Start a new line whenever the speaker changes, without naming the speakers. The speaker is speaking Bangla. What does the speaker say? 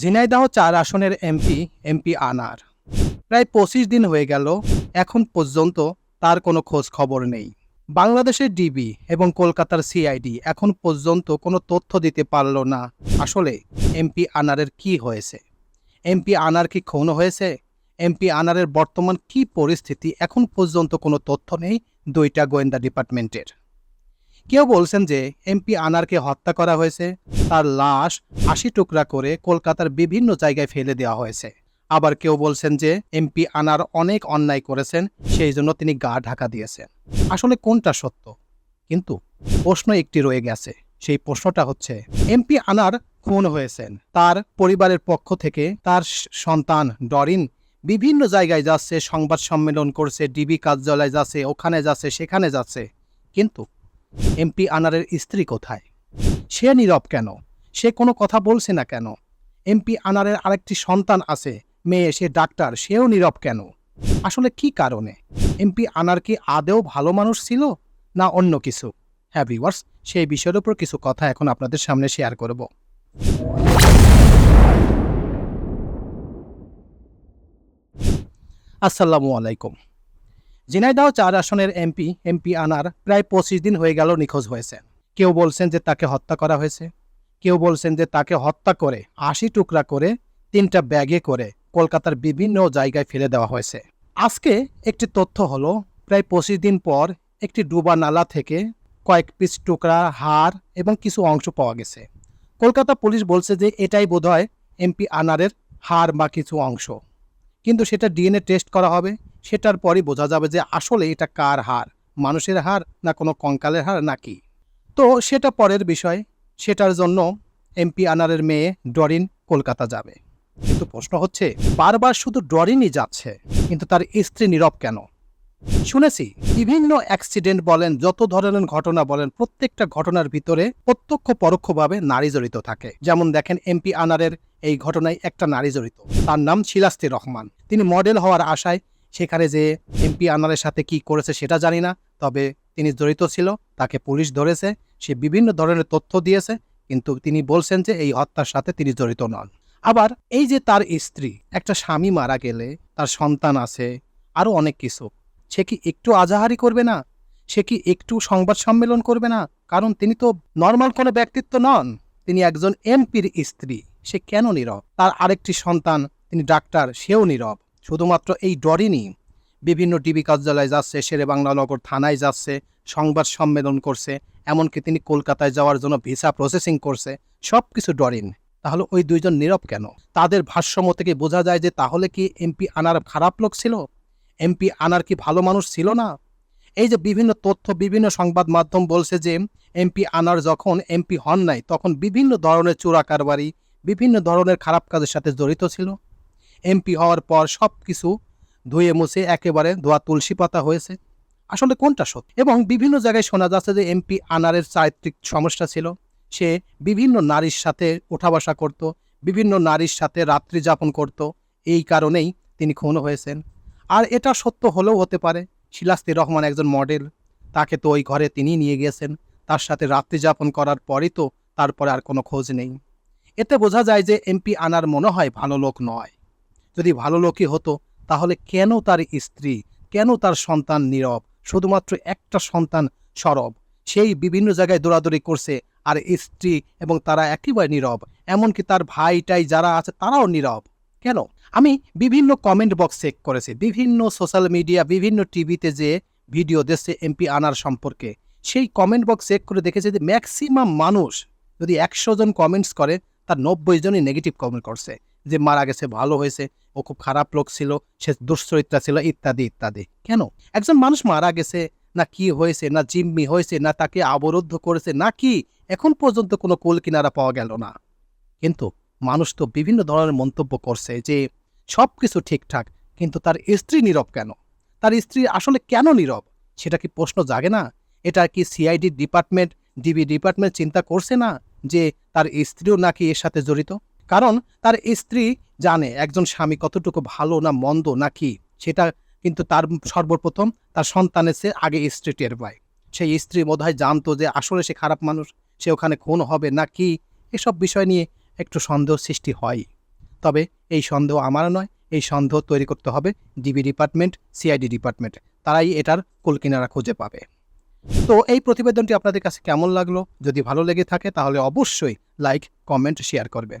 ঝিনাইদহ চার আসনের এমপি এমপি আনার। প্রায় পঁচিশ দিন হয়ে গেল, এখন পর্যন্ত তার কোনো খোঁজ খবর নেই। বাংলাদেশের ডিবি এবং কলকাতার সিআইডি এখন পর্যন্ত কোনো তথ্য দিতে পারল না, আসলে এমপি আনারের কি হয়েছে? এমপি আনার কি খুন হয়েছে? এমপি আনারের বর্তমান কি পরিস্থিতি? এখন পর্যন্ত কোনো তথ্য নেই দুইটা গোয়েন্দা ডিপার্টমেন্টের। কেউ বলছেন যে এমপি আনারকে হত্যা করা হয়েছে। তার লাশ আশি টুকরা করে কলকাতার বিভিন্ন জায়গায় ফেলে দেওয়া হয়েছে। আবার কেউ বলছেন যে এমপি আনার অনেক অন্যায় করেছেন, সেই জন্য তিনি গা ঢাকা দিয়েছেন। আসলে কোনটা সত্য? কিন্তু প্রশ্ন একটি রয়ে গেছে। সেই প্রশ্নটা হচ্ছে, এমপি আনার খুন হয়েছেন। তার পরিবারের পক্ষ থেকে তার সন্তান ডরিন বিভিন্ন জায়গায় যাচ্ছে, সংবাদ সম্মেলন করছে, ডিবি কার্যালয় যাচ্ছে, ওখানে যাচ্ছে, সেখানে যাচ্ছে। কিন্তু এমপি আনারের স্ত্রী কোথায়? সে নীরব কেন? সে কোনো কথা বলছে না কেন? এমপি আনারের আরেকটি সন্তান আছে, মেয়ে, সে ডাক্তার, সেও নীরব কেন? আসলে কি কারণে? এমপি আনার কি আদেও ভালো মানুষ ছিল, না অন্য কিছু? হ্যাঁ ভিউয়ার্স, সেই বিষয়ের উপর কিছু কথা এখন আপনাদের সামনে শেয়ার করব। আসসালামু আলাইকুম। ঝিনাইদহ চার আসনের এমপি এমপি আনার প্রায় পঁচিশ দিন হয়ে গেল নিখোঁজ হয়েছেন কেউ বলছেন যে তাকে হত্যা করা হয়েছে। কেউ বলছেন যে তাকে হত্যা করে আশি টুকরা করে তিনটা ব্যাগে করে কলকাতার বিভিন্ন জায়গায় ফেলে দেওয়া হয়েছে। আজকে একটি তথ্য হলো, প্রায় পঁচিশ দিন পর একটি ডুবা নালা থেকে কয়েক পিস টুকরা হাড় এবং কিছু অংশ পাওয়া গেছে। কলকাতা পুলিশ বলছে যে এটাই বোধহয় এমপি আনারের হাড় বা কিছু অংশ। কিন্তু সেটা ডিএনএ টেস্ট করা হবে। সেটার পরই বোঝা যাবে যে আসলে এটা কার হার? মানুষের হার না কোনো কঙ্কালের হার নাকি? তো সেটা পরের বিষয়। সেটার জন্য এমপি আনারের মেয়ে ডরিন কলকাতা যাবে। কিন্তু প্রশ্ন হচ্ছে, বারবার শুধু ডরিনই যাচ্ছে, কিন্তু তার স্ত্রী নীরব কেন? শুনেছি, বিভিন্ন অ্যাক্সিডেন্ট বলেন, যত ধরনের ঘটনা বলেন, প্রত্যেকটা ঘটনার ভিতরে প্রত্যক্ষ পরোক্ষভাবে নারী জড়িত থাকে। যেমন দেখেন এমপি আনারের এই ঘটনায় একটা নারী জড়িত। তার নাম শিলাস্তি রহমান। তিনি মডেল হওয়ার আশায় সেখানে যে এমপি আনারের সাথে কি করেছে সেটা জানি না, তবে তিনি জড়িত ছিল, তাকে পুলিশ ধরেছে, সে বিভিন্ন ধরনের তথ্য দিয়েছে, কিন্তু তিনি বলছেন যে এই হত্যার সাথে তিনি জড়িত নন। আবার এই যে তার স্ত্রী, একটা স্বামী মারা গেলে তার সন্তান আছে, আরও অনেক কিছু, সে কি একটু আজাহারি করবে না? সে কি একটু সংবাদ সম্মেলন করবে না? কারণ তিনি তো নর্মাল কোনো ব্যক্তিত্ব নন। তিনি একজন এমপির স্ত্রী, সে কেন নীরব? তার আরেকটি সন্তান, তিনি ডাক্তার, সেও নীরব। শুধুমাত্র এই ডরিনি বিভিন্ন ডিবি কার্যালয়ে যাচ্ছে শেরে বাংলানগর থানায় যাচ্ছে, সংবাদ সম্মেলন করছে, এমনকি তিনি কলকাতায় যাওয়ার জন্য ভিসা প্রসেসিং করছে সব কিছু ডরিন তাহলে ওই দুইজন নীরব কেন? তাদের ভাষ্যমত থেকে বোঝা যায় যে তাহলে কি এমপি আনার খারাপ লোক ছিল? এমপি আনার কি ভালো মানুষ ছিল না? এই যে বিভিন্ন তথ্য, বিভিন্ন সংবাদ মাধ্যম বলছে যে এমপি আনার যখন এমপি হন নাই, তখন বিভিন্ন ধরনের চোরা কারবারি বিভিন্ন ধরনের খারাপ কাজের সাথে জড়িত ছিল। এমপি হওয়ার পর সব কিছু ধুয়ে মুছে একেবারে ধোয়া তুলসী পাতা হয়েছে। আসলে কোনটা সত্য? এবং বিভিন্ন জায়গায় শোনা যাচ্ছে যে এমপি আনারের চারিত্রিক সমস্যা ছিল। সে বিভিন্ন নারীর সাথে ওঠা বসা করত, বিভিন্ন নারীর সাথে রাত্রি যাপন করত। এই কারণেই তিনি খুন হয়েছেন। আর এটা সত্য হলেও হতে পারে, শিলাস্তি রহমান একজন মডেল। তাকে তো ওই ঘরে তিনি নিয়ে গিয়েছেন। তার সাথে রাত্রি যাপন করার পরই তো তারপরে আর কোনো খোঁজ নেই। এতে বোঝা যায় যে এমপি আনার মনে হয় ভালো লোক নয়। যদি ভালো লোকই হতো, তাহলে কেন তার স্ত্রী, কেন তার সন্তান নীরব? শুধুমাত্র একটা সন্তান সরব। সেই বিভিন্ন জায়গায় দৌড়াদৌড়ি করছে, আর স্ত্রী এবং তারা একেবারে নীরব। এমনকি তার ভাইটাই যারা আছে, তারাও নীরব। কেন? আমি বিভিন্ন কমেন্ট বক্স চেক করেছি। বিভিন্ন সোশ্যাল মিডিয়া বিভিন্ন টিভিতে যে ভিডিও দিচ্ছে এমপি আনার সম্পর্কে। সেই কমেন্ট বক্স চেক করে দেখেছি যে ম্যাক্সিমাম মানুষ যদি একশো জন কমেন্টস করে, তার নব্বই জনই নেগেটিভ কমেন্ট করছে। যে মারা গেছে, ভালো হয়েছে ও খুব খারাপ লোক ছিল, সে দুশ্চরিত্রা ছিল, ইত্যাদি ইত্যাদি। কেন? একজন মানুষ মারা গেছে, না কি হয়েছে, না জিম্মি হয়েছে, না তাকে অবরুদ্ধ করেছে, না কি, এখন পর্যন্ত কোনো কুল কিনারা পাওয়া গেল না। কিন্তু মানুষ তো বিভিন্ন ধরনের মন্তব্য করছে যে সব কিছু ঠিকঠাক, কিন্তু তার স্ত্রী নীরব কেন? তার স্ত্রী আসলে কেন নীরব? সেটা কি প্রশ্ন জাগে না? এটা কি সিআইডি ডিপার্টমেন্ট ডিবি ডিপার্টমেন্ট চিন্তা করছে না যে তার স্ত্রীও নাকি এর সাথে জড়িত? কারণ তার স্ত্রী জানে একজন স্বামী কতটুকু ভালো না মন্দ না কি, সেটা কিন্তু তার সর্বপ্রথম তার সন্তানের চেয়ে আগে স্ত্রী টের পায়। সেই স্ত্রী বোধহয় জানতো যে আসলে সে খারাপ মানুষ, সে ওখানে খুন হবে না কি, এসব বিষয় নিয়ে একটু সন্দেহ সৃষ্টি হয়। তবে এই সন্দেহ আমার নয়, এই সন্দেহ তৈরি করতে হবে ডিবি ডিপার্টমেন্ট সিআইডি ডিপার্টমেন্ট, তারাই এটার কুলকিনারা খুঁজে পাবে। তো এই প্রতিবেদনটি আপনাদের কাছে কেমন লাগল? যদি ভালো লেগে থাকে তাহলে অবশ্যই লাইক, কমেন্ট, শেয়ার করবেন